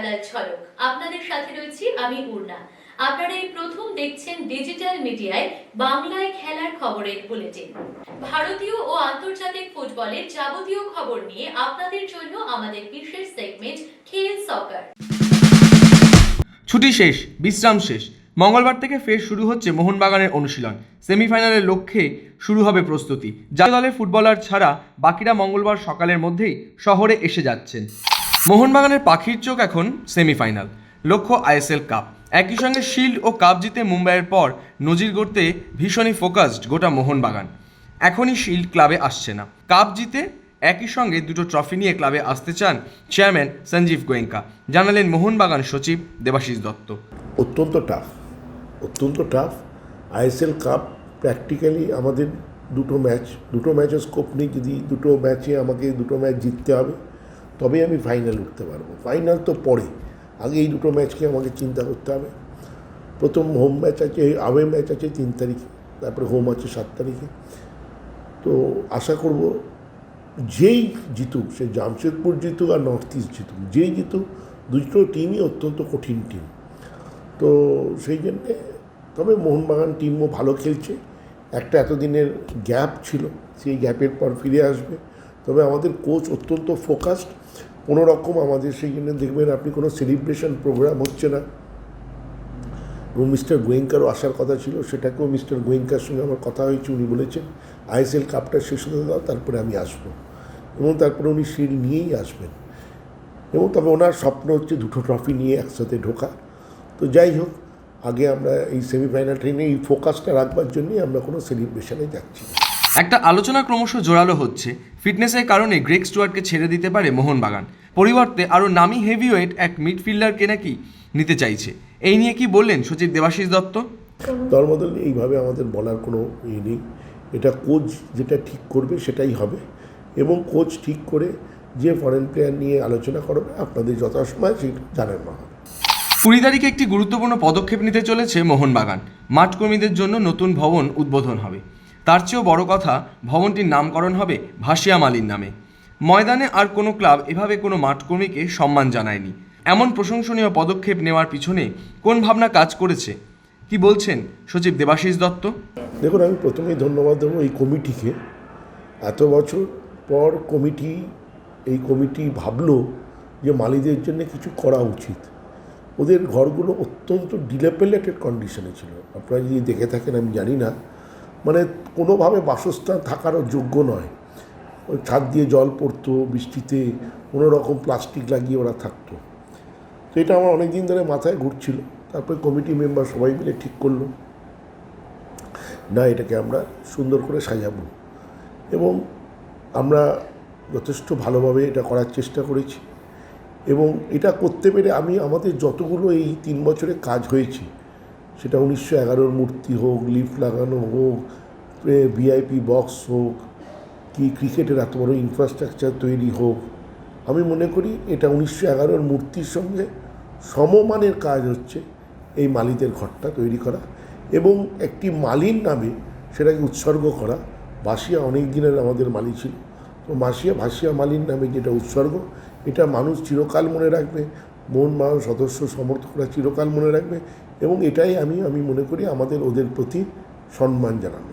খেলার ঝলক আপনাদের সাথে রয়েছি আমি পূর্ণা আপনারা এই প্রথম দেখছেন ডিজিটাল মিডিয়ায় বাংলায় খেলার খবরের বুলেটিন। ভারতীয় ও আন্তর্জাতিক ফুটবলের যাবতীয় খবর নিয়ে আপনাদের জন্য আমাদের বিশেষ সেগমেন্ট খেল সকার ছুটি শেষ, বিশ্রাম শেষ। মঙ্গলবার থেকে ফের শুরু হচ্ছে মোহনবাগানের অনুশীলন। সেমিফাইনালের লক্ষ্যে শুরু হবে প্রস্তুতি। জাতীয় দলের ফুটবলার ছাড়া বাকিরা মঙ্গলবার সকালের মধ্যেই শহরে এসে যাচ্ছেন। মোহনবাগানের পাখির চোখ এখন সেমিফাইনাল, লক্ষ্য আইএসএল কাপ। একই সঙ্গে শিল্ড ও কাপ জিতে মুম্বাইয়ের পর নজির গড়তে ভীষণই ফোকাসড গোটা মোহনবাগান। এখনই শিল্ড ক্লাবে আসছে না। কাপ জিতে একই সঙ্গে দুটো ট্রফি নিয়ে ক্লাবে আসতে চান চেয়ারম্যান সঞ্জীব গোয়েঙ্কা। জানালেন মোহনবাগান সচিব দেবাশিস দত্ত। অত্যন্ত টাফ অত্যন্ত টাফ আইএসএল কাপ প্র্যাকটিক্যালি আমাদের দুটো ম্যাচ দুটো ম্যাচের স্কোপ নেই। যদি দুটো ম্যাচে আমাকে দুটো ম্যাচ জিততে হবে তবেই আমি ফাইনাল উঠতে পারব। ফাইনাল তো পরে। আগে এই দুটো ম্যাচকে আমাকে চিন্তা করতে হবে। প্রথম হোম ম্যাচ আছে আওয়ে ম্যাচ আছে তিন তারিখে। তারপরে হোম আছে সাত তারিখে। তো আশা করব যেই জিতুক, সে জামশেদপুর জিতুক আর নর্থ ইস্ট জিতুক, যেই জিতুক, দুটো টিমই অত্যন্ত কঠিন টিম তো সেই জন্যে তবে মোহনবাগান টিমও ভালো খেলছে। একটা এতদিনের গ্যাপ ছিল, সেই গ্যাপের পর ফিরে আসবে। তবে আমাদের কোচ অত্যন্ত ফোকাসড কোনো রকম আমাদের সেই জন্য দেখবেন আপনি কোনো সেলিব্রেশন প্রোগ্রাম হচ্ছে না। এবং মিস্টার গোয়েঙ্কারও আসার কথা ছিল, সেটাকেও মিস্টার গোয়েঙ্কার সঙ্গে আমার কথা হয়েছে, উনি বলেছেন আইএসএল কাপটা শেষ হতে দাও, তারপরে আমি আসব। এবং তারপরে উনি শিল্ড নিয়েই আসবেন। এবং তবে ওনার স্বপ্ন হচ্ছে দুটো ট্রফি নিয়ে একসাথে ঢোকা। তো যাই হোক, আগে আমরা এই সেমিফাইনাল ট্রেনে এই ফোকাসটা রাখবার জন্যই আমরা কোনো সেলিব্রেশনে যাচ্ছি না। একটা আলোচনা ক্রমশ জোরালো হচ্ছে। ফিটনেসের কারণে গ্রেক স্টুয়ার্টকে ছেড়ে দিতে পারে মোহনবাগান। পরিবর্তে আরও নামি হেভিওয়েট এক মিডফিল্ডারকে নাকি নিতে চাইছে। এই নিয়ে কি বললেন সচিব দেবাশিস দত্ত? দলবদল এইভাবে আমাদের বলার কোনো ইয়ে নেই। এটা কোচ যেটা ঠিক করবে সেটাই হবে এবং কোচ ঠিক করে যে ফরেন প্লেয়ার নিয়ে আলোচনা করবে আপনাদের যথাসময় সেটা জানানো হবে। কুড়ি তারিখে একটি গুরুত্বপূর্ণ পদক্ষেপ নিতে চলেছে মোহনবাগান। মাঠকর্মীদের জন্য নতুন ভবন উদ্বোধন হবে। তার চেয়েও বড় কথা, ভবনটির নামকরণ হবে ভাসিয়া মালির নামে। ময়দানে আর কোনো ক্লাব এভাবে কোনো মাঠকর্মীকে সম্মান জানায়নি। এমন প্রশংসনীয় পদক্ষেপ নেওয়ার পিছনে কোন ভাবনা কাজ করেছে? কি বলছেন সচিব দেবাশিস দত্ত? দেখুন, আমি প্রথমেই ধন্যবাদ দেবো এই কমিটিকে। এত বছর পর কমিটি, এই কমিটি ভাবলো যে মালিদের জন্য কিছু করা উচিত। ওদের ঘরগুলো অত্যন্ত ডিলেপেলেটেড কন্ডিশনে ছিল। আপনারা যদি দেখে থাকেন, আমি জানি না মানে কোনোভাবে বাসস্থান থাকারও যোগ্য নয়। ওই ছাদ দিয়ে জল পড়তো, বৃষ্টিতে কোনো রকম প্লাস্টিক লাগিয়ে ওরা থাকতো। তো এটা আমার অনেক দিন ধরে মাথায় ঘুরছিল। তারপরে কমিটি মেম্বার সবাই মিলে ঠিক করল। না, এটাকে আমরা সুন্দর করে সাজাবো। এবং আমরা যথেষ্ট ভালোভাবে এটা করার চেষ্টা করেছি। এবং এটা করতে পেরে আমি, আমাদের যতগুলো এই তিন বছরে কাজ হয়েছে সেটা উনিশশো এগারোর মূর্তি হোক লিফট লাগানো হোক ভিআইপি বক্স হোক, কি ক্রিকেটের এত বড় ইনফ্রাস্ট্রাকচার তৈরি হোক। আমি মনে করি এটা উনিশশো এগারোর মূর্তির সঙ্গে সমমানের কাজ হচ্ছে এই মালিদের ঘরটা তৈরি করা এবং একটি মালির নামে সেটাকে উৎসর্গ করা। বাসিয়া অনেক দিনের আমাদের মালি ছিল। তো মাসিয়া, ভাসিয়া মালির নামে যেটা উৎসর্গ, এটা মানুষ চিরকাল মনে রাখবে। মন মানুষ সদস্য সমর্থকরা চিরকাল মনে রাখবে এবং এটাই আমি আমি মনে করি আমাদের ওদের প্রতি সম্মান জানানো।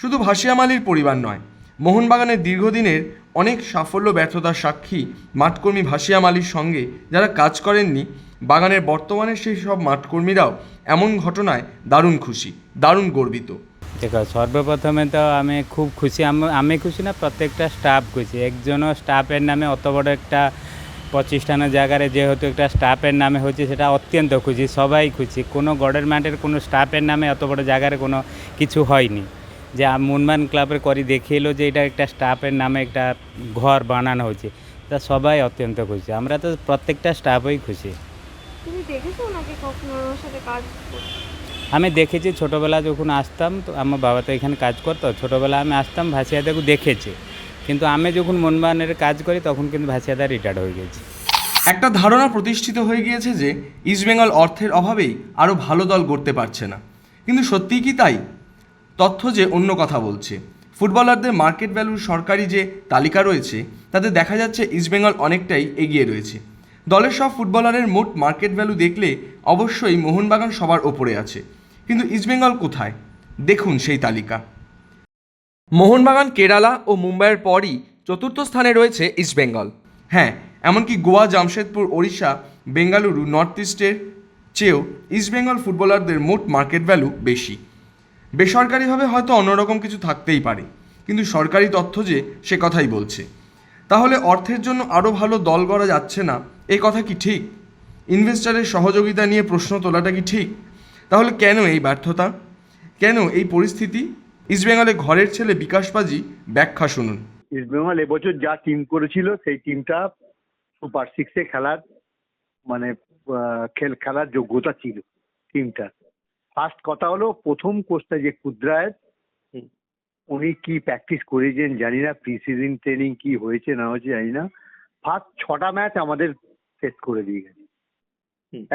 শুধু ভাসিয়া মালির পরিবার নয় মোহনবাগানের দীর্ঘদিনের অনেক সাফল্য ব্যর্থতার সাক্ষী মাঠকর্মী ভাসিয়া মালির সঙ্গে যারা কাজ করেননি বাগানের বর্তমানে সেই সব মাঠকর্মীরাও এমন ঘটনায় দারুণ খুশি দারুণ গর্বিত। দেখো সর্বপ্রথমে তো আমি খুব খুশি। আমি আমি খুশি না প্রত্যেকটা স্টাফ খুশি। একজনও স্টাফের নামে অত বড় একটা প্রতিষ্ঠানের জায়গায় যেহেতু একটা স্টাফের নামে হচ্ছে সেটা অত্যন্ত খুশি সবাই খুশি। কোনো গভর্নমেন্টের কোনো স্টাফের নামে অত বড় জায়গায় কোনো কিছু হয়নি। যে মুনমান ক্লাবের করি দেখিয়ে যে এটা একটা স্টাফের নামে একটা ঘর বানানো হয়েছে তা সবাই অত্যন্ত খুশি। আমরা তো প্রত্যেকটা স্টাফই খুশি? আমি দেখেছি ছোটোবেলা যখন আসতাম তো আমার বাবা তো এখানে কাজ করতো ছোটোবেলা আমি আসতাম ভাসিয়াদাকে দেখেছি। কিন্তু আমি যখন মনবানের কাজ করি, তখন কিন্তু ভাসিয়াদা রিটায়ার্ড হয়ে গেছে। একটা ধারণা প্রতিষ্ঠিত হয়ে গিয়েছে যে ইস্টবেঙ্গল অর্থের অভাবেই আরও ভালো দল গড়তে পারছে না। কিন্তু সত্যিই কি তাই? তথ্য যে অন্য কথা বলছে। ফুটবলারদের মার্কেট ভ্যালুর সরকারি যে তালিকা রয়েছে, তাতে দেখা যাচ্ছে ইস্টবেঙ্গল অনেকটাই এগিয়ে রয়েছে। দলের সব ফুটবলারের মোট মার্কেট ভ্যালু দেখলে অবশ্যই মোহনবাগান সবার ওপরে আছে। কিন্তু ইস্টবেঙ্গল কোথায়? দেখুন সেই তালিকা। মোহনবাগান, কেরালা ও মুম্বাইয়ের পরই চতুর্থ স্থানে রয়েছে ইস্টবেঙ্গল হ্যাঁ এমনকি গোয়া, জামশেদপুর, ওড়িশা, বেঙ্গালুরু নর্থ ইস্টের চেয়েও ইস্টবেঙ্গল ফুটবলারদের মোট মার্কেট ভ্যালু বেশি। বেসরকারিভাবে হয়তো অন্যরকম কিছু থাকতেই পারে, কিন্তু সরকারি তথ্য যে সে কথাই বলছে। তাহলে অর্থের জন্য আরও ভালো দল গড়া যাচ্ছে না এই কথা কি ঠিক? ইনভেস্টারের সহযোগিতা নিয়ে প্রশ্ন তোলাটা কি ঠিক? তাহলে কেন এই ব্যর্থতা? কেন এই পরিস্থিতি? ইস্টবেঙ্গলে ঘরের ছেলে বিকাশ পাজি ব্যাখ্যা শুনুন। ইস্টবেঙ্গল এবছর যা টিম করেছিল সেই টিমটা সুপার সিক্সে খেলার মানে খেল খেলার যোগ্যতা ছিল টিমটা ফার্স্ট কথা হলো প্রথম কোচটা যে কুদ্রায় উনি কি প্র্যাকটিস করেছেন জানি না প্রি সিজন ট্রেনিং কি হয়েছে না হয়েছে জানি না। ফার্স্ট ছটা ম্যাচ আমাদের শেষ করে দিয়ে গেছে।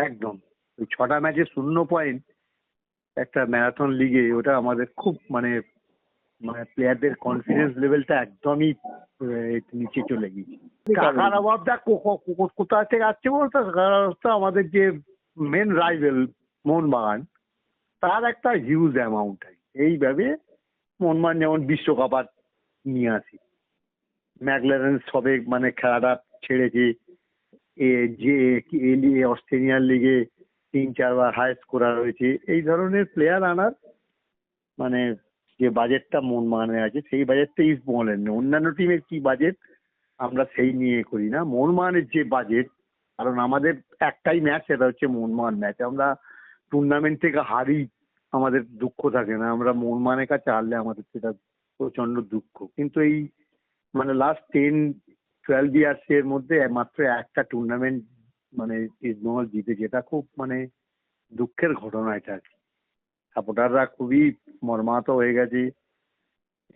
একদম। ওই ছটা ম্যাচে শূন্য পয়েন্ট একটা ম্যারাথন লিগে ওটা আমাদের খুব মানে মানে প্লেয়ারদের কনফিডেন্স লেভেলটা একদমই নিচে চলে কো- কোথা থেকে আসছে বলতো? অভাবটা আমাদের যে মেন রাইভেল মোহনবাগান, তার একটা হিউজ অ্যামাউন্ট আছে। এইভাবে মোহনবাগান যেমন বিশ্বকাপ আর নিয়ে আসি। ম্যাকলারেন সবে মানে খেলাটা ছেড়েছে। এ, যে অস্ট্রেলিয়ান লিগে তিন চারবার হাই স্কোরার হয়েছে। এই ধরনের প্লেয়ার আনার মানে যে বাজেটটা মন মানে আছে, সেই বাজেটটা ইস্ট বেঙ্গলের নেই। অন্যান্য টিমের কি বাজেট আমরা সেই নিয়ে করি না। মোহনবাগানের যে বাজেট কারণ আমাদের একটাই ম্যাচ সেটা হচ্ছে মোহনবাগান ম্যাচ আমরা টুর্নামেন্ট থেকে হারি, আমাদের দুঃখ থাকে না। আমরা মোহনবাগানের কাছে হারলে আমাদের সেটা প্রচণ্ড দুঃখ। কিন্তু এই মানে লাস্ট টেন টুয়েলভ ইয়ার্স এর মধ্যে মাত্র একটা টুর্নামেন্ট মানে ইস্ট বেঙ্গল জিতে যেটা খুব মানে দুঃখের ঘটনা এটা আর কি। সাপোর্টাররা খুবই মর্মাহত হয়ে গেছে।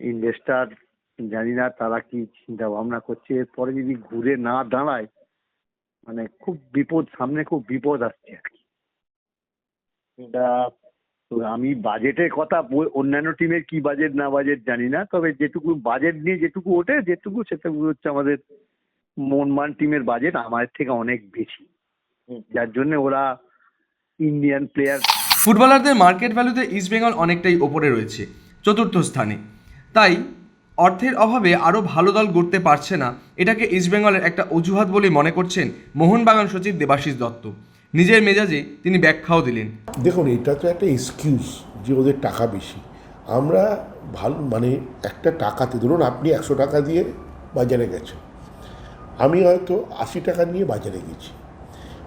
ইনভেস্টার জানি না তারা কি চিন্তা ভাবনা করছে। এরপরে যদি ঘুরে না দাঁড়ায় মানে খুব বিপদ, সামনে খুব বিপদ আসছে আর কি। এটা আমি বাজেটের কথা অন্যান্য টিমের কি বাজেট না বাজেট জানি না। তবে যেটুকু বাজেট নিয়ে যেটুকু ওঠে, যেটুকু সেটুকু হচ্ছে আমাদের মনমান টিমের বাজেট আমাদের থেকে অনেক বেশি। যার জন্য ওরা ইন্ডিয়ান প্লেয়ার ফুটবলারদের মার্কেট ভ্যালুতে ইস্টবেঙ্গল অনেকটাই ওপরে রয়েছে চতুর্থ স্থানে। তাই অর্থের অভাবে আরও ভালো দল গড়তে পারছে না এটাকে ইস্টবেঙ্গলের একটা অজুহাত বলে মনে করছেন মোহনবাগান সচিব দেবাশিস দত্ত। নিজের মেজাজে তিনি ব্যাখ্যাও দিলেন। দেখুন এটা তো একটা এক্সকিউজ যে ওদের টাকা বেশি। আমরা ভালো মানে একটা টাকাতে ধরুন আপনি একশো টাকা দিয়ে বাজারে গেছেন। আমি হয়তো আশি টাকা নিয়ে বাজারে গেছি।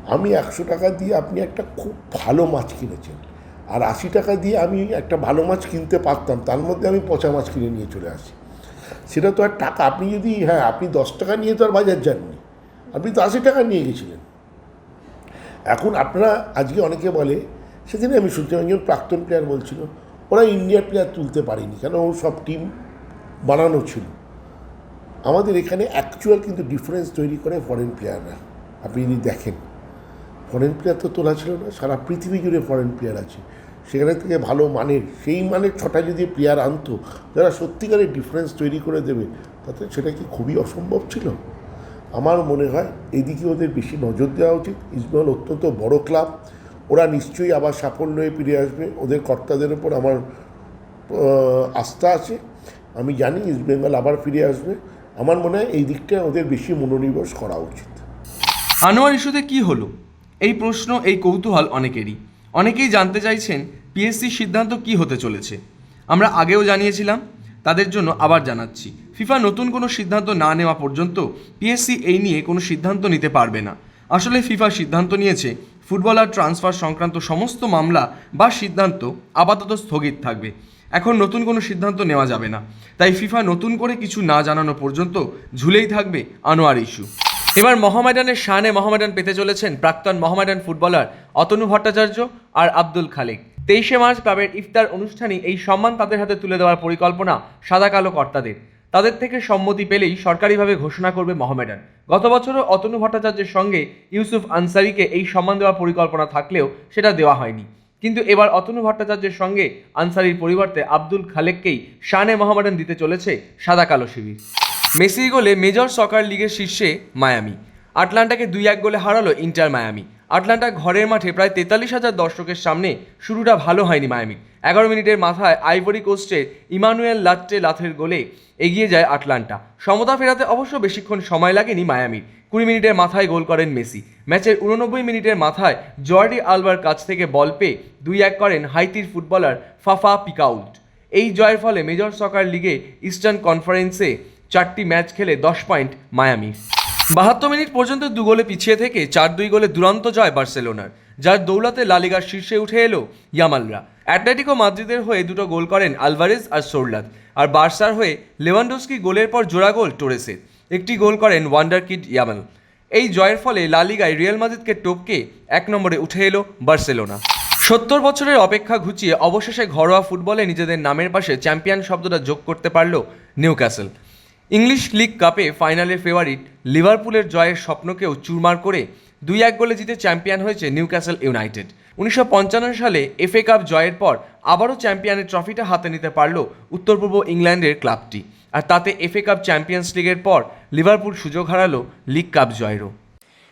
আমি একশো টাকা দিয়ে আপনি একটা খুব ভালো মাছ কিনেছেন। আর আশি টাকা দিয়ে আমি একটা ভালো মাছ কিনতে পারতাম, তার মধ্যে আমি পচা মাছ কিনে নিয়ে চলে আসি। সেটা তো আর টাকা, আপনি যদি হ্যাঁ আপনি দশ টাকা নিয়ে তো আর বাজার যাননি, আপনি তো আশি টাকা নিয়ে গেছিলেন। এখন আপনারা, আজকে অনেকে বলে, সেদিনে আমি শুনছিলাম একজন প্রাক্তন প্লেয়ার বলছিল, ওরা ইন্ডিয়ার প্লেয়ার তুলতে পারেনি, কেন ও সব টিম বানানো ছিল। আমাদের এখানে অ্যাকচুয়াল কিন্তু ডিফারেন্স তৈরি করে ফরেন প্লেয়াররা আপনি যদি দেখেন ফরেন প্লেয়ার তো তোলা ছিল না, সারা পৃথিবী জুড়ে ফরেন প্লেয়ার আছে। সেখানে থেকে ভালো মানের, সেই মানের ছটা যদি প্লেয়ার আনতো, যারা সত্যিকারের ডিফারেন্স তৈরি করে দেবে, তাতে সেটা কি খুবই অসম্ভব ছিল? আমার মনে হয় এদিকে ওদের বেশি নজর দেওয়া উচিত। ইসমাইল অত্যন্ত বড় ক্লাব ওরা নিশ্চয়ই আবার সাফল্য হয়ে ফিরে আসবে। ওদের কর্তাদের ওপর আমার আস্থা আছে। আমি জানি ইস্টবেঙ্গল আবার ফিরে আসবে। আমার মনে হয় এই দিকটা ওদের বেশি মনোনিবেশ করা উচিত। আনোয়ার ইস্যুতে কি হলো? এই প্রশ্ন, এই কৌতূহল অনেকেরই। অনেকেই জানতে চাইছেন পিএসসির সিদ্ধান্ত কি হতে চলেছে। আমরা আগেও জানিয়েছিলাম, তাদের জন্য আবার জানাচ্ছি। ফিফা নতুন কোনো সিদ্ধান্ত না নেওয়া পর্যন্ত পিএসসি এই নিয়ে কোনো সিদ্ধান্ত নিতে পারবে না। আসলে ফিফা সিদ্ধান্ত নিয়েছে ফুটবলার ট্রান্সফার সংক্রান্ত সমস্ত মামলা বা সিদ্ধান্ত আপাতত স্থগিত থাকবে। এখন নতুন কোনো সিদ্ধান্ত নেওয়া যাবে না। তাই ফিফা নতুন করে কিছু না জানানো পর্যন্ত ঝুলেই থাকবে আনোয়ার ইস্যু এবার মহামেডানের শানে মহামেডান পেতে চলেছেন প্রাক্তন মহামেডান ফুটবলার অতনু ভট্টাচার্য আর আব্দুল খালেক। তেইশে মার্চ ক্লাবের ইফতার অনুষ্ঠানে এই সম্মান তাদের হাতে তুলে দেওয়ার পরিকল্পনা সাদা কালো কর্তাদের। তাদের থেকে সম্মতি পেলেই সরকারিভাবে ঘোষণা করবে মহামেডান গত বছরও অতনু ভট্টাচার্যের সঙ্গে ইউসুফ আনসারিকে এই সম্মান দেওয়ার পরিকল্পনা থাকলেও সেটা দেওয়া হয়নি। কিন্তু এবার অতনু ভট্টাচার্যের সঙ্গে আনসারির পরিবর্তে আব্দুল খালেককেই শানে মহামেডান দিতে চলেছে সাদা কালো শিবির। মেসির গোলে মেজর সকার লিগের শীর্ষে মায়ামি। আটলান্টাকে দুই এক গোলে হারালো ইন্টার মায়ামি। আটলান্টা ঘরের মাঠে প্রায় তেতাল্লিশ হাজার দর্শকের সামনে শুরুটা ভালো হয়নি মায়ামি। এগারো মিনিটের মাথায় আইভরি কোস্টের ইমানুয়েল লাট্টে লাথের গোলে এগিয়ে যায় আটলান্টা। সমতা ফেরাতে অবশ্য বেশিক্ষণ সময় লাগেনি মায়ামির। কুড়ি মিনিটের মাথায় গোল করেন মেসি। ম্যাচের উননব্বই মিনিটের মাথায় জর্ডি আলবার কাছ থেকে বল পেয়ে দুই এক করেন হাইতির ফুটবলার ফাফা পিকাউল্ট এই জয়ের ফলে মেজর সকার লিগে ইস্টার্ন কনফারেন্সে চারটি ম্যাচ খেলে দশ পয়েন্ট মায়ামি। বাহাত্তর মিনিট পর্যন্ত দু গোলে পিছিয়ে থেকে চার দুই গোলে দুরন্ত জয় বার্সেলোনার, যার দৌলতে লালিগার শীর্ষে উঠে এলো ইয়ামালরা। অ্যাটলেটিকো মাদ্রিদের হয়ে দুটো গোল করেন আলভারেজ আর সোরলাদ, আর বার্সার হয়ে লেভানডোস্কি গোলের পর জোড়া গোল টোরেসের। একটি গোল করেন ওয়ান্ডার কিড ইয়ামাল এই জয়ের ফলে লালিগায় রিয়াল মাদ্রিদকে টপকে এক নম্বরে উঠে এলো বার্সেলোনা। সত্তর বছরের অপেক্ষা ঘুচিয়ে অবশেষে ঘরোয়া ফুটবলে নিজেদের নামের পাশে চ্যাম্পিয়ন শব্দটা যোগ করতে পারল নিউ ক্যাসেল ইংলিশ লিগ কাপে ফাইনালের ফেভারিট লিভারপুলের জয়ের স্বপ্নকেও চুরমার করে দুই এক গোলে জিতে চ্যাম্পিয়ন হয়েছে নিউ ক্যাসেল ইউনাইটেড। উনিশশো পঞ্চান্ন সালে এফএ কাপ জয়ের পর আবারও চ্যাম্পিয়নের ট্রফিটা হাতে নিতে পারল উত্তর পূর্ব ইংল্যান্ডের ক্লাবটি। আর তাতে এফএ কাপ চ্যাম্পিয়ন্স লিগের পর লিভারপুল সুযোগ হারালো লিগ কাপ জয়েরও।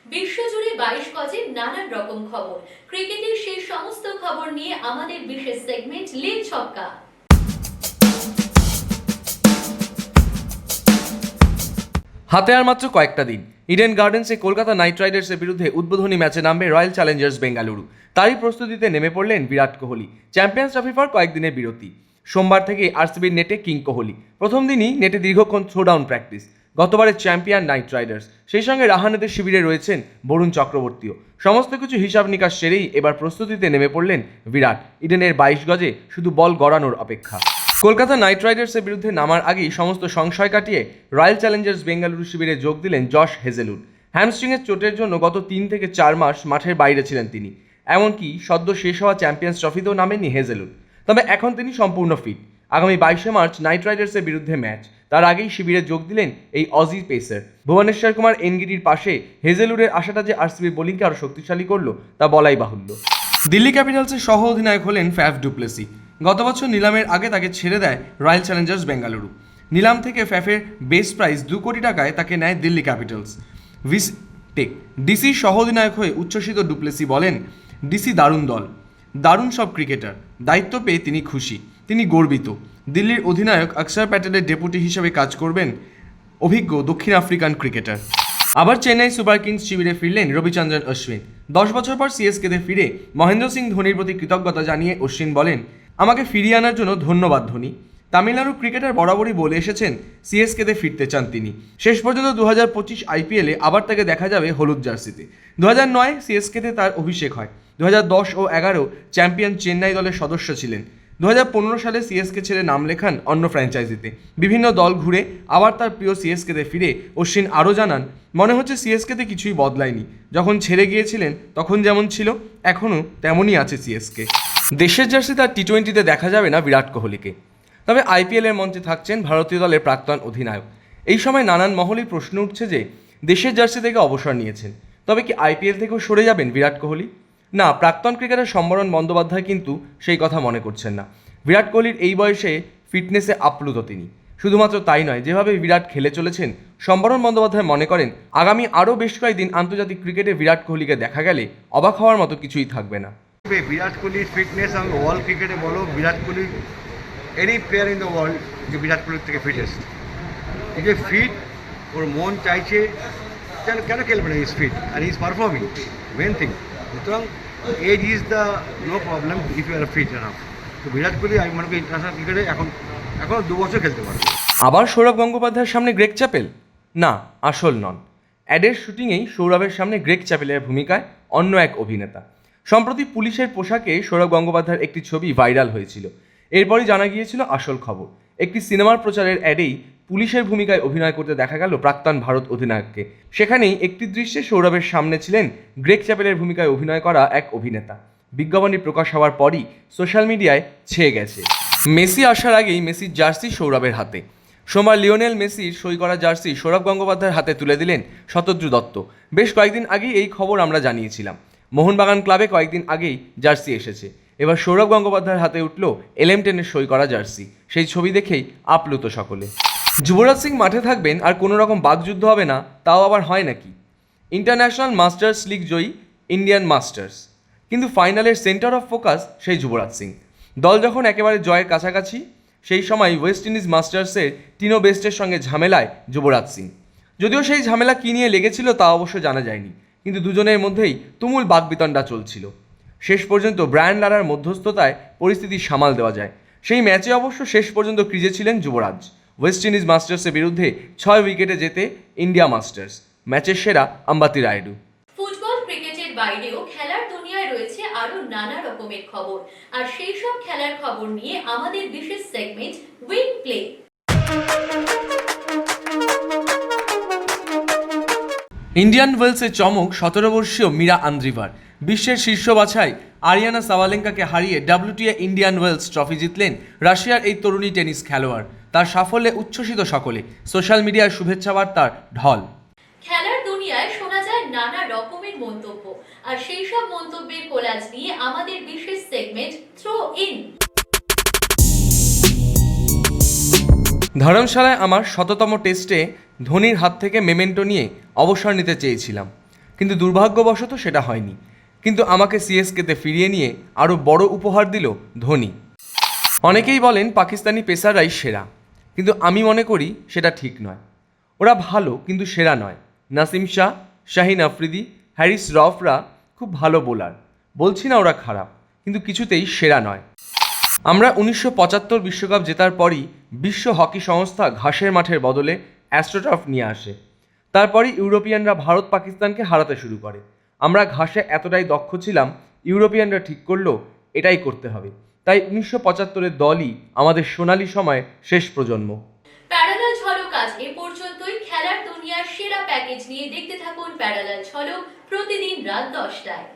বিশ্বজুড়ে বাইশ গজের নানান রকম খবর। ক্রিকেটের সেই সমস্ত খবর নিয়ে আমাদের বিশেষ সেগমেন্ট লিগ ছক্কা। হাতে আর মাত্র কয়েকটা দিন। ইডেন গার্ডেন্সে কলকাতা নাইট রাইডার্সের বিরুদ্ধে উদ্বোধনী ম্যাচে নামবে রয়্যাল চ্যালেঞ্জার্স বেঙ্গালুরু তারই প্রস্তুতিতে নেমে পড়লেন বিরাট কোহলি। চ্যাম্পিয়ন্স ট্রফি পর কয়েকদিনের বিরতি। সোমবার থেকে আরসিবির নেটে কিং কোহলি। প্রথম দিনই নেটে দীর্ঘক্ষণ থ্রোডাউন প্র্যাকটিস। গতবারের চ্যাম্পিয়ন নাইট রাইডার্স। সেই সঙ্গে রাহানেদের শিবিরে রয়েছেন বরুণ চক্রবর্তীও। সমস্ত কিছু হিসাব নিকাশ সেরেই এবার প্রস্তুতিতে নেমে পড়লেন বিরাট। ইডেনের বাইশ গজে শুধু বল গড়ানোর অপেক্ষা। কলকাতা নাইট রাইডার্সের বিরুদ্ধে নামার আগেই সমস্ত সংশয় কাটিয়ে রয়্যাল চ্যালেঞ্জার্স বেঙ্গালুরু শিবিরে যোগ দিলেন জশ হেজেলুড হ্যামস্ট্রিংয়ের চোটের জন্য গত তিন থেকে চার মাস মাঠের বাইরে ছিলেন তিনি। এমনকি সদ্য শেষ হওয়া চ্যাম্পিয়ন্স ট্রফিতেও নামেননি হেজেলুড তবে এখন তিনি সম্পূর্ণ ফিট আগামী বাইশে মার্চ নাইট রাইডার্সের বিরুদ্ধে ম্যাচ। তার আগেই শিবিরে যোগ দিলেন এই অজি পেসার। ভুবনেশ্বর কুমার এনগিডির পাশে হেজেলুরের আশাটা যে আরসিবি বোলিংকে আরও শক্তিশালী করল, তা বলাই বাহুল্য। দিল্লি ক্যাপিটালসের সহ অধিনায়ক হলেন ফ্যাফ ডুপ্লেসি। গত বছর নিলামের আগে তাকে ছেড়ে দেয় রয়্যাল চ্যালেঞ্জার্স বেঙ্গালুরু। নিলাম থেকে ফ্যাফের বেস প্রাইস দু কোটি টাকায় তাকে নেয় দিল্লি ক্যাপিটালস। ভিস টেক ডিসি সহ অধিনায়ক হয়ে উচ্ছ্বসিত ডুপ্লেসি বলেন, ডিসি দারুণ দল। দারুণ সব ক্রিকেটার। দায়িত্ব পেয়ে তিনি খুশি। তিনি গর্বিত। দিল্লির অধিনায়ক অক্ষর প্যাটেলের ডেপুটি হিসেবে কাজ করবেন অভিজ্ঞ দক্ষিণ আফ্রিকান ক্রিকেটার। আবার চেন্নাই সুপার কিংস শিবিরে ফিরলেন রবিচন্দ্রন অশ্বিন। দশ বছর পর সিএসকেতে ফিরে মহেন্দ্র সিং ধোনির প্রতি কৃতজ্ঞতা জানিয়ে অশ্বিন বলেন, আমাকে ফিরিয়ে আনার জন্য ধন্যবাদ, ধোনি। তামিলনাড়ু ক্রিকেটার বরাবরই বলে এসেছেন সিএসকেতে ফিরতে চান তিনি। শেষ পর্যন্ত দু হাজার পঁচিশ আইপিএলে আবার তাকে দেখা যাবে হলুদ জার্সিতে। দু হাজার নয় সিএসকেতে তার অভিষেক হয়। দু হাজার দশ ও এগারো চ্যাম্পিয়ন চেন্নাই দলের সদস্য ছিলেন। দু হাজার পনেরো সালে সিএসকে ছেড়ে নাম লেখান অন্য ফ্র্যাঞ্চাইজিতে। বিভিন্ন দল ঘুরে আবার তার প্রিয় সিএসকেতে ফিরে অশ্বিন আরও জানান, মনে হচ্ছে সিএসকেতে কিছুই বদলায়নি। যখন ছেড়ে গিয়েছিলেন, তখন যেমন ছিল, এখনও তেমনই আছে সিএসকে। দেশের জার্সি তার টি টোয়েন্টিতে দেখা যাবে না বিরাট কোহলিকে। তবে আইপিএলের মঞ্চে থাকছেন ভারতীয় দলের প্রাক্তন অধিনায়ক। এই সময় নানান মহলেই প্রশ্ন উঠছে যে, দেশের জার্সি থেকে অবসর নিয়েছেন। তবে কি আইপিএল থেকেও সরে যাবেন বিরাট কোহলি? না, প্রাক্তন ক্রিকেটার সম্বরণ বন্দ্যোপাধ্যায় কিন্তু সেই কথা মনে করছেন না। বিরাট কোহলির এই বয়সে ফিটনেসে আপ্লুত তিনি। শুধুমাত্র তাই নয়, যেভাবে বিরাট খেলে চলেছেন, সম্বরণ বন্দ্যোপাধ্যায় মনে করেন, আগামী আরও বেশ কয়েকদিন আন্তর্জাতিক ক্রিকেটে বিরাট কোহলিকে দেখা গেলে অবাক হওয়ার মতো কিছুই থাকবে না। বিরাট কোহলির ফিটনেস এবং ওয়ার্ল্ড ক্রিকেটে বলো, Virat Kohli any player in the world যে বিরাট কোহলির থেকে ফিটেস্ট যে ফিট ওর মন চাইছে, কেন খেলবে না ইজ ফিট আর ইজ পারফর্মিং মেন থিং সুতরাং is the no problem if you are fit enough তো বিরাট কোহলি, আমি মনে করি ইন্টারন্যাশনাল ক্রিকেটে এখন বছর খেলতে পারবে। আবার সৌরভ গঙ্গোপাধ্যায়ের সামনে গ্রেক চ্যাপেল? না, আসল নন। অ্যাডের শুটিংয়েই সৌরভের সামনে গ্রেক চ্যাপেলের ভূমিকায় অন্য এক অভিনেতা। সম্প্রতি পুলিশের পোশাকে সৌরভ গঙ্গোপাধ্যায়ের একটি ছবি ভাইরাল হয়েছিল। এরপরই জানা গিয়েছিল আসল খবর। একটি সিনেমার প্রচারের অ্যাডেই পুলিশের ভূমিকায় অভিনয় করতে দেখা গেল প্রাক্তন ভারত অধিনায়ককে। সেখানেই একটি দৃশ্যে সৌরভের সামনে ছিলেন গ্রেক চ্যাপেলের ভূমিকায় অভিনয় করা এক অভিনেতা। বিজ্ঞাপনটি প্রকাশ হওয়ার পরই সোশ্যাল মিডিয়ায় ছেয়ে গেছে। মেসি আসার আগেই মেসির জার্সি সৌরভের হাতে। সোমবার লিওনেল মেসির সই করা জার্সি সৌরভ গঙ্গোপাধ্যায়ের হাতে তুলে দিলেন শতদ্রু দত্ত। বেশ কয়েকদিন আগেই এই খবর আমরা জানিয়েছিলাম। মোহনবাগান ক্লাবে কয়েকদিন আগেই জার্সি এসেছে। এবার সৌরভ গঙ্গোপাধ্যায়ের হাতে উঠল এলএম টেনের সই করা জার্সি। সেই ছবি দেখেই আপ্লুত সকলে। যুবরাজ সিং মাঠে থাকবেন আর কোনো রকম বাগযুদ্ধ হবে না, তাও আবার হয় নাকি? ইন্টারন্যাশনাল মাস্টার্স লিগ জয়ী ইন্ডিয়ান মাস্টার্স কিন্তু ফাইনালের সেন্টার অফ ফোকাস সেই যুবরাজ সিং। দল যখন একেবারে জয়ের কাছাকাছি, সেই সময় ওয়েস্ট ইন্ডিজ মাস্টার্সের টিনো বেস্টের সঙ্গে ঝামেলায় যুবরাজ সিং। যদিও সেই ঝামেলা কী নিয়ে লেগেছিল তা অবশ্য জানা যায়নি, কিন্তু দুজনের মধ্যেই তুমুল বাকবিতণ্ডা চলছিল। শেষ পর্যন্ত ব্রায়ান লারার মধ্যস্থতায় পরিস্থিতি সামাল দেওয়া যায়। সেই ম্যাচে অবশ্য শেষ পর্যন্ত ক্রিজে ছিলেন যুবরাজ। ওয়েস্ট ইন্ডিজ মাস্টার্সের বিরুদ্ধে ছয় উইকেটে যেতে ইন্ডিয়া মাস্টার্স ম্যাচের সেরা আম্বাতি রায়ডু। ফুটবল, ক্রিকেটের বাইরেও খেলার দুনিয়ায় রয়েছে আরও নানা রকমের খবর। আর সেই সব খেলার খবর নিয়ে আমাদের বিশেষ সেগমেন্ট উইন প্লে ইন্ডিয়ান ওয়েলসের চমক সতেরো বর্ষীয় মীরা আন্দ্রিভার। বিশ্বের শীর্ষ বাছাই আরিয়ানা সাওয়ালেঙ্কাকে হারিয়ে ডাব্লিউটিএ ইন্ডিয়ান ওয়েলস ট্রফি জিতলেন রাশিয়ার এই তরুণী টেনিস খেলোয়াড়। তার সাফল্যে উচ্ছ্বসিত সকলে। সোশ্যাল মিডিয়ায় শুভেচ্ছা বার্তার ঢল। খেলার দুনিয়ায় শোনা যায় নানা রকমের মন্তব্য। আর সেই সব মন্তব্যের কোলাজ নিয়ে আমাদের বিশেষ সেগমেন্ট থ্রো ইন ধর্মশালায় আমার শততম টেস্টে ধোনির হাত থেকে মেমেন্টো নিয়ে অবসর নিতে চেয়েছিলাম। কিন্তু দুর্ভাগ্যবশত সেটা হয়নি। কিন্তু আমাকে সিএসকেতে ফিরিয়ে নিয়ে আরও বড় উপহার দিল ধোনি। অনেকেই বলেন পাকিস্তানি পেসাররাই সেরা। কিন্তু আমি মনে করি সেটা ঠিক নয়। ওরা ভালো, কিন্তু সেরা নয়। নাসিম শাহ, শাহিন আফ্রিদি, হ্যারিস রফরা খুব ভালো বোলার। বলছি না ওরা খারাপ, কিন্তু কিছুতেই সেরা নয়। আমরা উনিশশো পঁচাত্তর বিশ্বকাপ জেতার পরই বিশ্ব হকি সংস্থা ঘাসের মাঠের বদলে অ্যাস্ট্রোটার্ফ নিয়ে আসে। তারপরই ইউরোপিয়ানরা ভারত পাকিস্তানকে হারাতে শুরু করে। আমরা ঘাসে এতটাই দক্ষ ছিলাম, ইউরোপিয়ানরা ঠিক করল, এটাই করতে হবে। তাই উনিশশো পঁচাত্তরের দলই আমাদের সোনালী সময় শেষ প্রজন্ম। প্যারালাল ঝলক আজ এ পর্যন্তই। খেলার দুনিয়ার সেরা প্যাকেজ নিয়ে দেখতে থাকুন প্যারালাল ঝলক প্রতিদিন রাত দশটায়।